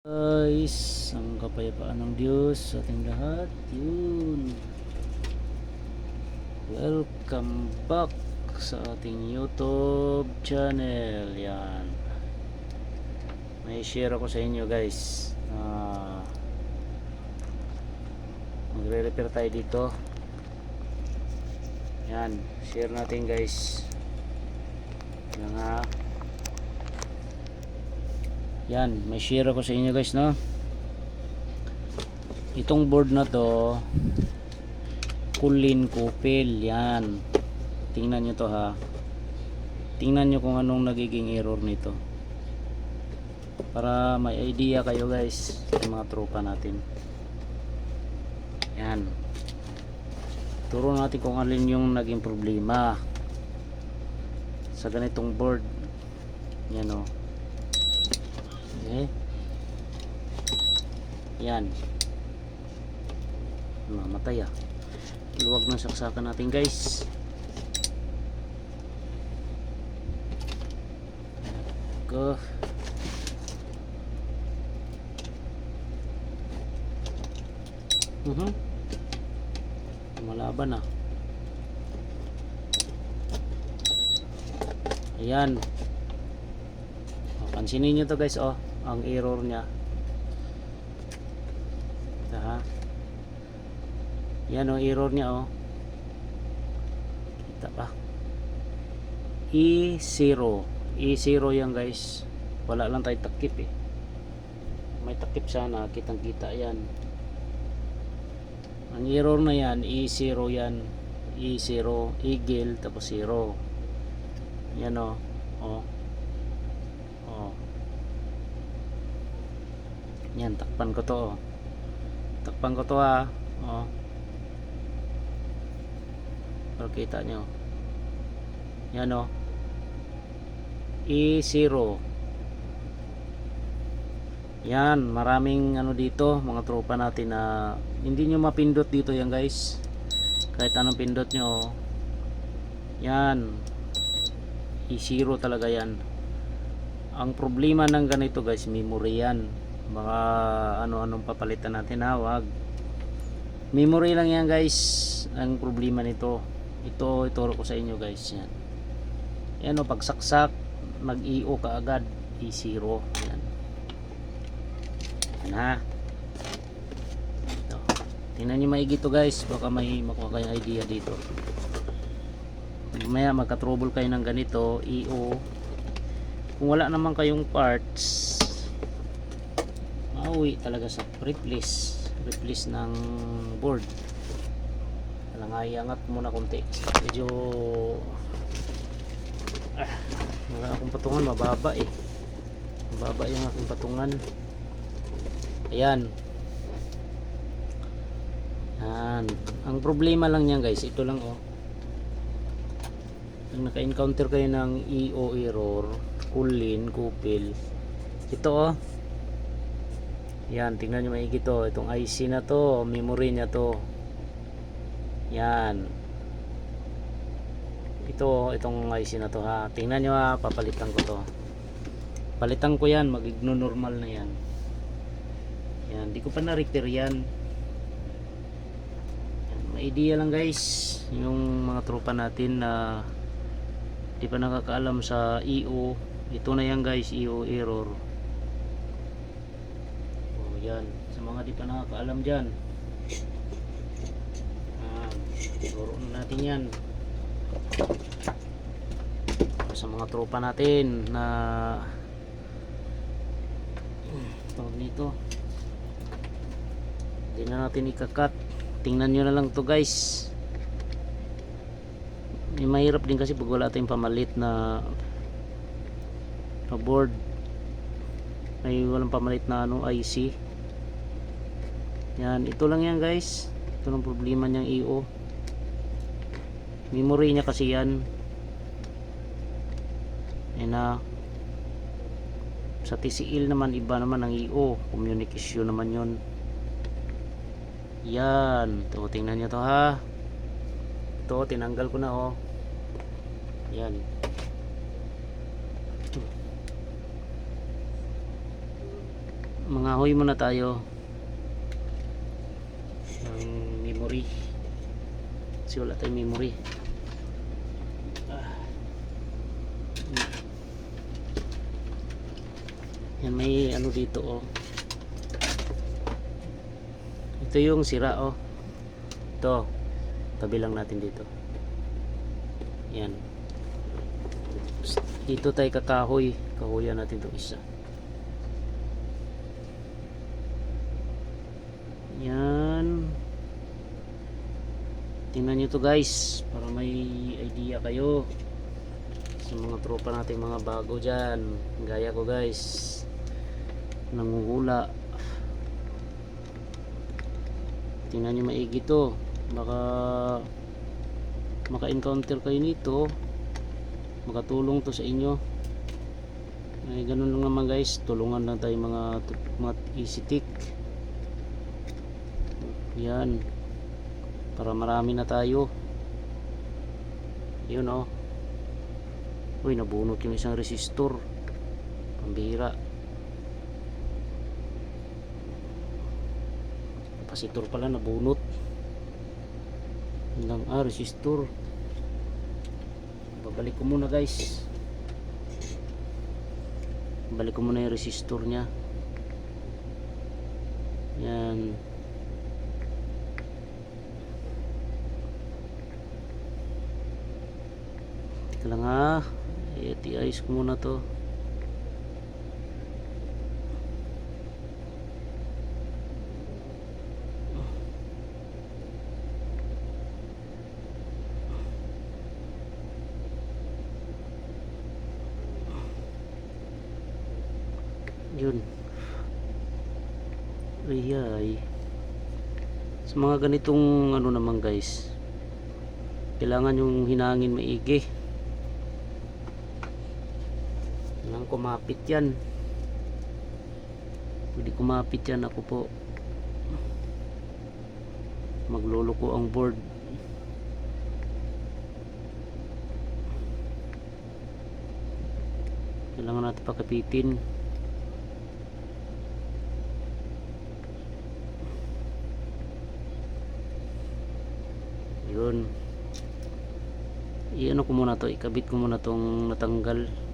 Guys, ang kapayapaan ng Diyos sa ating lahat. Yun. Welcome back sa ating YouTube channel. Yan. May share ako sa inyo guys. Ah, magre-repair tayo dito. Yan. Share natin guys. Yan nga. Yan, may share ako sa inyo guys, no? Itong board na to, Kulin Kupil, yan. Tingnan nyo to ha. Tingnan nyo kung anong nagiging error nito. Para may idea kayo guys, sa mga tropa natin. Yan. Turo natin kung alin yung naging problema sa ganitong board. Yan o. Okay. Yan. Mamatay ah. Luwag ng saksakan natin guys. Go. Mhm. Malaban ah. Ayan. O, Pansinin nyo to guys oh ang error niya. Ha yan o error niya oh kita pa. E0 E0 yan guys. Wala lang tayo takip eh. May takip sana. Kitang kita yan. Ang error na yan E0 yan. E0 eagle tapos 0 yan o. Oh. oh yan, takpan ko to. Oh. Takpan ko to ha. Oh. Para kita nyo. Yan oh. E0. Yan, maraming ano dito, mga tropa natin na hindi nyo mapindot dito yan guys. Kahit anong pindot nyo. oh. Yan. E0 talaga yan. Ang problema ng ganito guys, memory yan baka ano-anong papalitan natin ha? Wag. Memory lang yan guys ang problema nito. Ito ituro ko sa inyo guys yan. Yan o pagsaksak mag EO ka agad E0 yan. Yan ha? Ito. tingnan nyo maigi to guys baka may makuha kayong idea dito. Maya magka-trouble kayo ng ganito EO kung wala naman kayong parts mauwi talaga sa replace replace ng board. Lang iangat muna konti. Medyo ah, wala akong patungan. Mababa eh. Mababa yung aking patungan. Ayan. Yan ang problema lang niyan guys ito lang oh. Pag naka-encounter kayo ng EO error kulin, kupil ito oh yan, tingnan nyo maigi to. Itong IC na to, memory niya to. Yan. Ito, itong IC na to ha. Tingnan nyo ha, papalitan ko to. Palitan ko yan, magigno normal na yan. Yan, di ko pa na-repair yan. yan. May idea lang guys, yung mga tropa natin na di pa nakakaalam sa EO. Ito na yan guys, EO error yan sa mga di pa nakakaalam dyan. Ah, siguro na natin yan. Sa mga tropa natin na tawag nito. Hindi na natin ikakat. Tingnan nyo na lang to guys. May mahirap din kasi pag wala tayong pamalit na na board. May walang pamalit na ano IC yan ito lang yan guys. Ito lang problema niyang EO memory niya kasi yan. Yan na. Sa TCL naman iba naman ang EO communication naman yon yan. Ito tingnan nyo to ha? Ito tinanggal ko na oh. Yan. Mga hoy muna tayo ng memory. Kasi wala tayong memory. Ah. yan may ano dito oh. Ito yung sira oh. Ito. Tabi lang natin dito. Yan. Dito tayo kakahoy. Kahoyan natin itong isa yan tingnan nyo to guys para may idea kayo sa mga tropa nating mga bago dyan. Gaya ko guys nanguhula tingnan nyo maigi to. Baka maka-encounter kayo nito. Makatulong to sa inyo. Ay ganun lang naman guys. Tulungan lang tayo mga mga easy tick. Yan para marami na tayo. Yun oh. Uy nabunot yung isang resistor. Pambira kapasitor pala nabunot. Lang. Ah resistor. Babalik ko muna guys. Balik ko muna yung resistor nya yan lang ha. I-ayos ko muna to. Yun. Ay ay. Sa mga ganitong ano naman guys. Kailangan yung hinangin maigi. Kumapit yan. Pwede kumapit yan ako po. Magluluko ang board. Kailangan natin pakapitin. Yun. I-ano ko muna to, ikabit ko muna tong natanggal.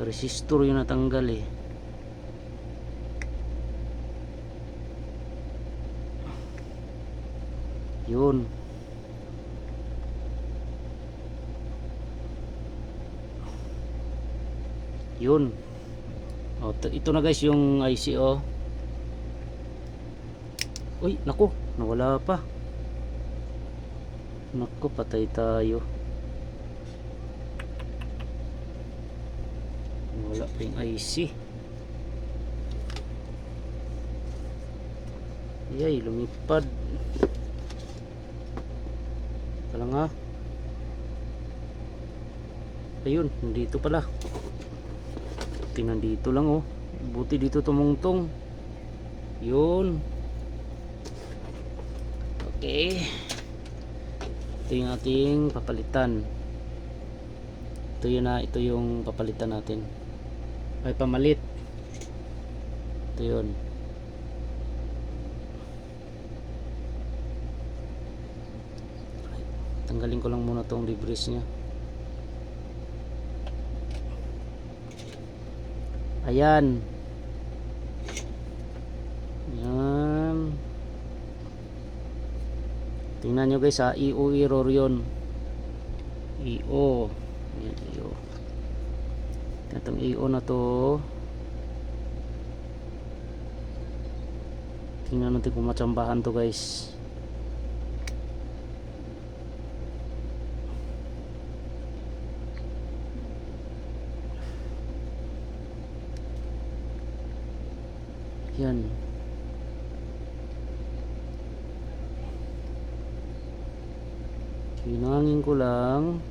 Resistor yung natanggal eh. Yun. Yun. O, ito na guys yung IC oh uy naku. Nawala pa. Naku patay tayo wala pa yung IC yay lumipad. Kala nga ayun nandito pala. Tingnan dito lang oh. Buti dito tumungtong. Yun. Okay. Ito yung ating papalitan. Ito yun na ito yung papalitan natin ay pamalit. Ito yun. Tanggalin ko lang muna tong debris nya ayan. Yan tingnan nyo guys ha? EO error yun EO yan EO itong EO na to. Tingnan natin kung matsambahan to guys. Yan. Hinangin ko lang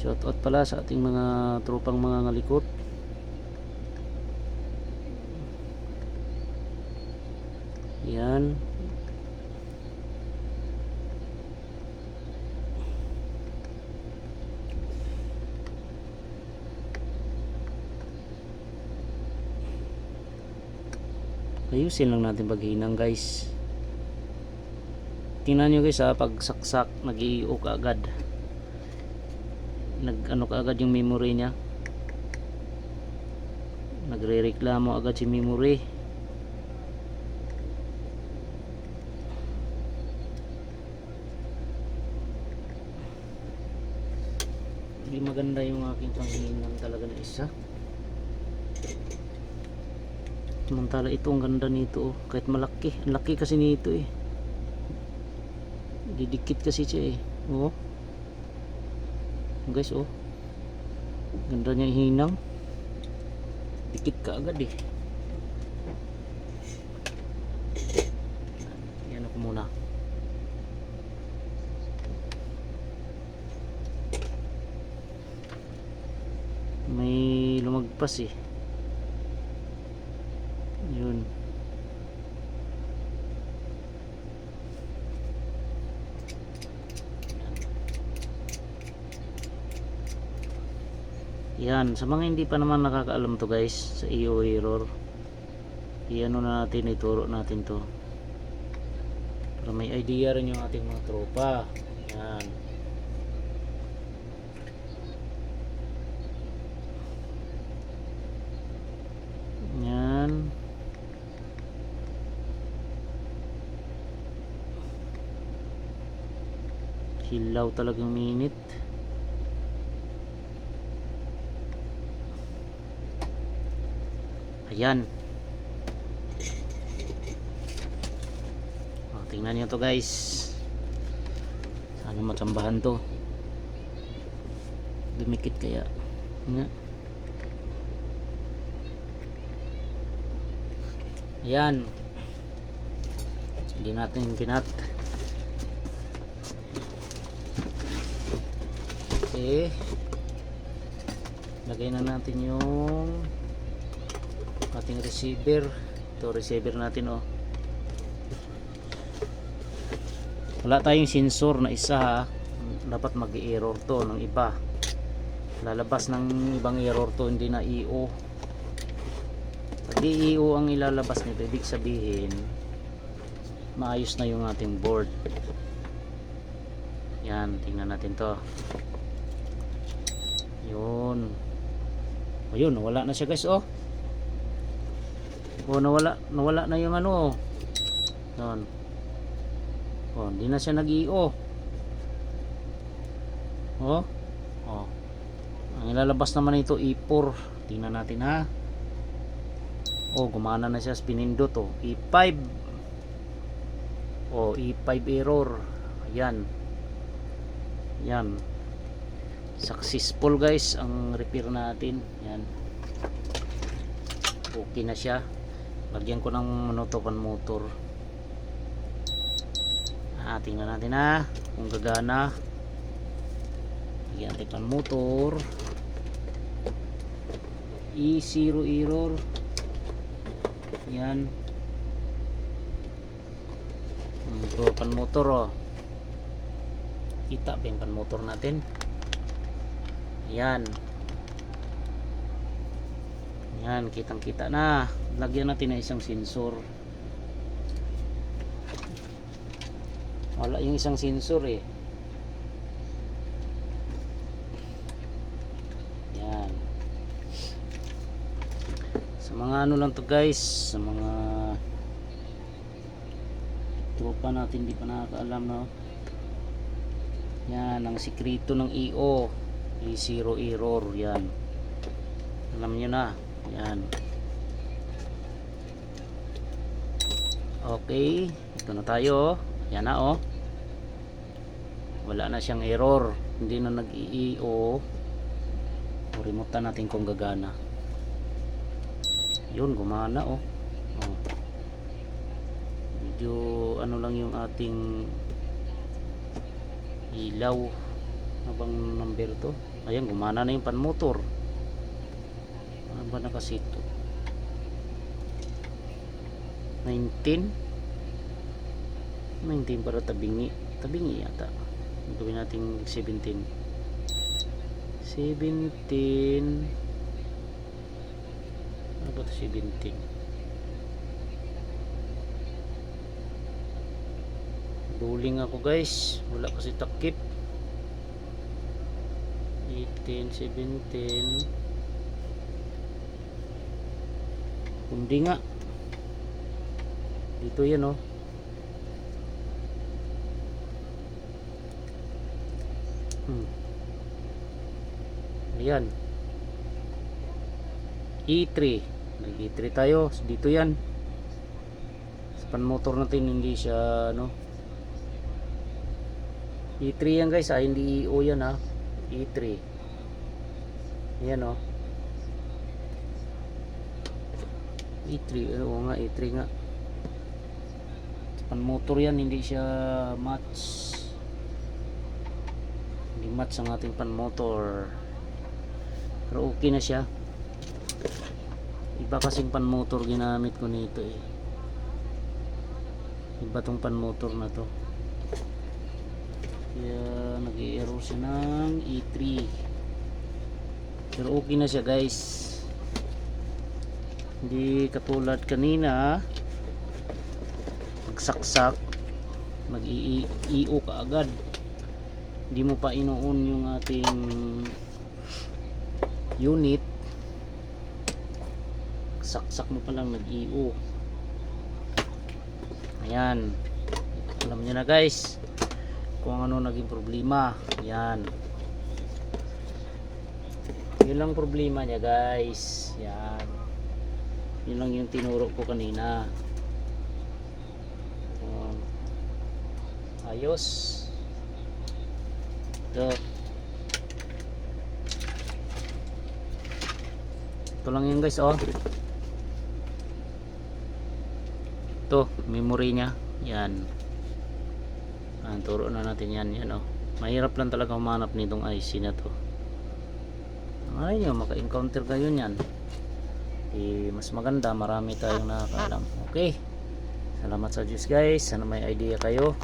shout out pala sa ating mga tropang mga ngalikot. Yan. Ayusin lang natin paghinang guys. Tingnan nyo guys ha pag saksak nag iio ka agad nag ano ka agad yung memory niya nagre reklamo agad si memory hindi maganda yung aking panghinang talaga na isa Samantala ito ang ganda nito oh. Kahit malaki. Ang laki kasi nito eh. Didikit kasi siya eh. Oh. Guys oh. Ganda niya hinang. Dikit ka agad eh. Yan ako muna. May lumagpas eh. Yun. Yan, sa mga hindi pa naman nakakaalam to guys sa EO error. Iano na natin, ituro natin to. Para may idea rin yung ating mga tropa. Yan. Yan. Hilaw talagang minute. Ayan. O, tingnan niyo to guys. Sana matsambahan to. Dumikit kaya. Nga. Ayan. Hindi natin kinat. Okay. Lagay na natin yung ating receiver. Ito receiver natin oh. Wala tayong sensor na isa ha. Dapat mag-error to ng iba. Lalabas ng ibang error to hindi na EO. Pag EO ang ilalabas nito, ibig sabihin maayos na yung ating board. Yan, tingnan natin to. Yun. Ayun, nawala na siya guys, oh. Oh, nawala, nawala na yung ano. Yan. Oh, hindi na siya nag-i-o. Oh. Oh. Ang ilalabas naman ito E4. Tingnan natin ha. Oh, gumana na siya pinindot oh. E5. Oh, E5 error. Ayan. Yan. Successful guys ang repair natin. Yan. Okay na siya. Lagyan ko ng monotopan motor. Ah, tingnan natin ha kung gagana. Lagyan natin pan motor. E0 error. Yan. Ito motor oh. Kita ba yung pan motor natin? Yan. Yan, kitang kita na. Lagyan natin ng isang sensor. Wala yung isang sensor eh. Yan. Sa mga ano lang to guys, sa mga tropa natin di pa nakakaalam no. Yan, ang sikreto ng EO. E0 error, yan. Alam nyo na. Yan. Okay. Ito na tayo. Yan na oh. Wala na siyang error. Hindi na nag-i-EO. Remote natin kung gagana. Yun, gumana oh. oh. Medyo ano lang yung ating ilaw. Ano bang number to? ayan gumana na yung pan motor ano ba nakasito? 19 19 para tabingi. Tabingi yata. Gawin natin 17 17 ano ba ito 17 Duling ako guys. Wala kasi takip. 18, 17. Hindi nga. Dito yan oh. Hmm. Ayan. E3. Nag-E3 tayo. Dito yan. Sa pan motor natin hindi siya ano E3 yan guys ah, hindi EO yan ah. E3. Yan oh. E3, oo nga, E3 nga. Pan motor yan, hindi siya match. Hindi match ang ating pan motor. Pero okay na siya. Iba kasing pan motor ginamit ko nito eh. Iba tong pan motor na to. Kaya nag-i-error siya ng E3. Pero okay na siya guys. Hindi katulad kanina. Pagsaksak. Mag-i-EO ka agad. Hindi mo pa inoon yung ating unit. Saksak mo pa lang nag-EO. Ayan. Alam niyo na guys kung ano naging problema yan yun lang problema niya guys yan yun lang yung tinuro ko kanina. Yan. ayos. Ito ito lang yun guys oh. Ito memory niya. Yan. Ah, turo na natin yan. Yan oh. mahirap lang talaga humanap nitong IC na to. Ay nyo maka-encounter kayo yan eh, mas maganda marami tayong nakakaalam. Okay. Salamat sa Diyos guys. Sana may idea kayo.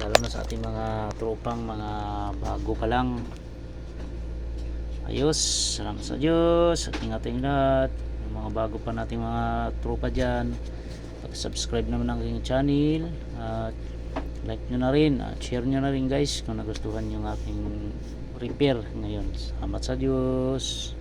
Lalo na sa ating mga tropang mga bago pa lang. Ayos. Salamat sa Diyos. At ingating lahat mga bago pa nating mga tropa dyan subscribe naman ang aking channel. At like nyo na rin. At share nyo na rin guys kung nagustuhan yung aking repair ngayon. Salamat sa Diyos